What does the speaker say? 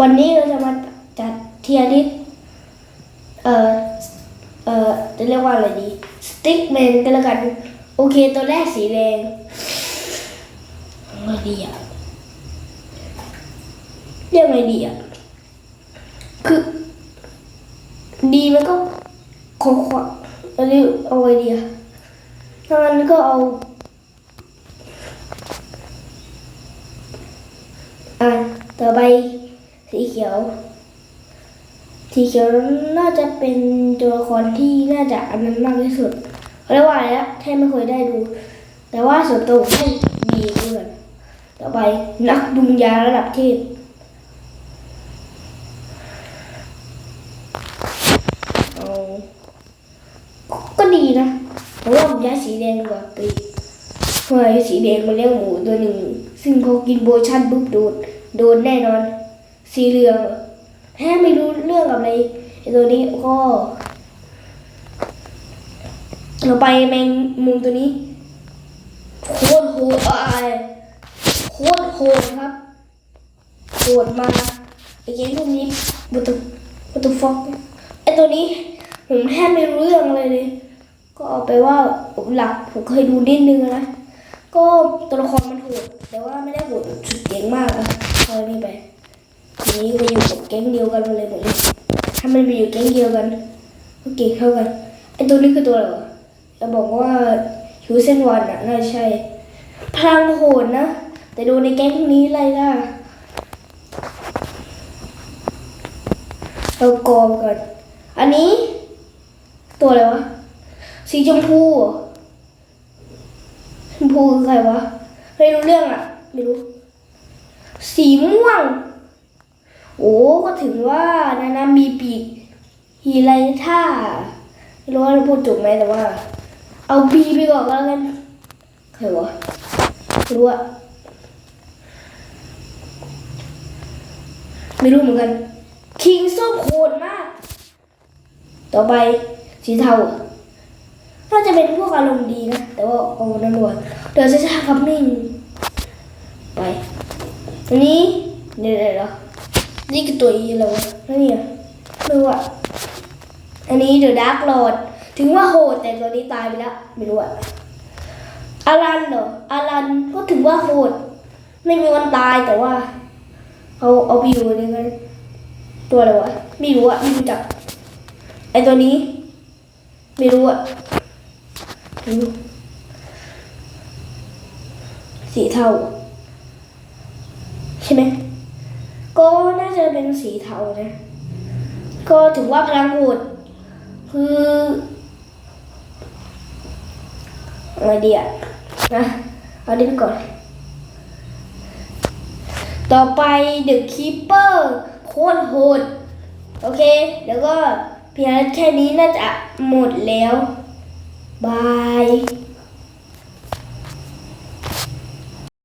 วันนี้เราจะมาจัดเทียริสเอ่อ เอ่อจะเรียกว่าอะไรดีสติ๊กแมนกันแล้วกัน โอเคตัวแรกสีแดงอะไรดีอะเรียกไงดีอะคือดีมันก็ขอขวาอันนี้เอาไงดีอะถ้างั้นก็เอาอะต่อไป ขียว สีเขียวน่าจะเป็นตัวละครที่น่าจะอันนั้นมากที่สุดเรียกว่าอะไรนะแค่ไม่เคยได้ดู แต่ว่าส่วนตัวผมให้ดีด้วยต่อไปนักดุมยาระดับเทพก็ดีนะแต่ว่าผมย้ายสีแดงดีกว่าปีเพราะสีแดงมันเลี้ยงหมูตัวหนึ่ง ซึ่งพอกินโบชั่นปุ๊บโดนโดนแน่นอน สีเหลืองแท้ไม่รู้เรื่องอะไรไอตัวนี้ก็เราไปแมงมุมตัวนี้โคตรโหดอะโคตรโหดครับโหดมาไอ้เกมพวกนี้บุตุบุตุฟอกไอ้ตัวนี้ผมแทบไม่รู้เรื่องอะไรเลย ก็เอาไปว่าหลักผมเคยดูนิดนึงนะ ก็ตัวละครมันโหดแต่ว่าไม่ได้โหดสุดเก่งมากนะเอานี้ไป นี้ไปอยู่กับแก๊งเดียวกันเลยผมถ้ามันไปอยู่แก๊งเดียวกันก็เก่งเท่ากันไอตัวนี้คือตัวอะไรวะจะบอกว่าฮิวเซนวันอะน่าใช่พลังโหดนะ แต่ดูในแก๊งนี้ไรล่ะเรากองกันอันนี้ ตัวอะไรวะ สีชมพูชมพูคือใครวะ ไม่รู้เรื่องอะ ไม่รู้ สีม่วง โอ้ก็ถึงว่านานามีปีกฮีไรท่าไม่รู้ว่าจะพูดถูกไหมแต่ว่า เอาบีไปก่อนก็แล้วกันใครวะรู้อะไม่รู้เหมือนกัน คิงส้มโคตรมาก ต่อไปสีเทาน่าจะเป็นพวกอารมณ์ดีนะ แต่ว่าโอ้นั่นด่วนเดี๋ยวจะช้าครับนิ่งไปอันนี้เดะเดี๋ยวเดี๋ยว นี่คือตัวอีอะไรวะนั่นเนี่ยไม่รู้อะอันนี้เดอะดาร์กโหลดถึงว่าโหดแต่ตัวนี้ตายไปแล้ว ไม่รู้อะอารันเหรออารันก็ถึงว่าโหด ไม่มีวันตายแต่ว่าเอาเอาไปอยู่ในกันตัวอะไรวะไม่รู้อะไม่รู้จักไอตัวนี้ ไม่รู้อะสีเทาใช่ไหม เป็นสีเทานะ ก็ถือว่าพลังโหดคืออะไรดีอะนะเอาดีไปก่อน ต่อไป The Keeper โคตรโหด โอเคเดี๋ยวก็เพียงแค่นี้น่าจะหมดแล้ว บาย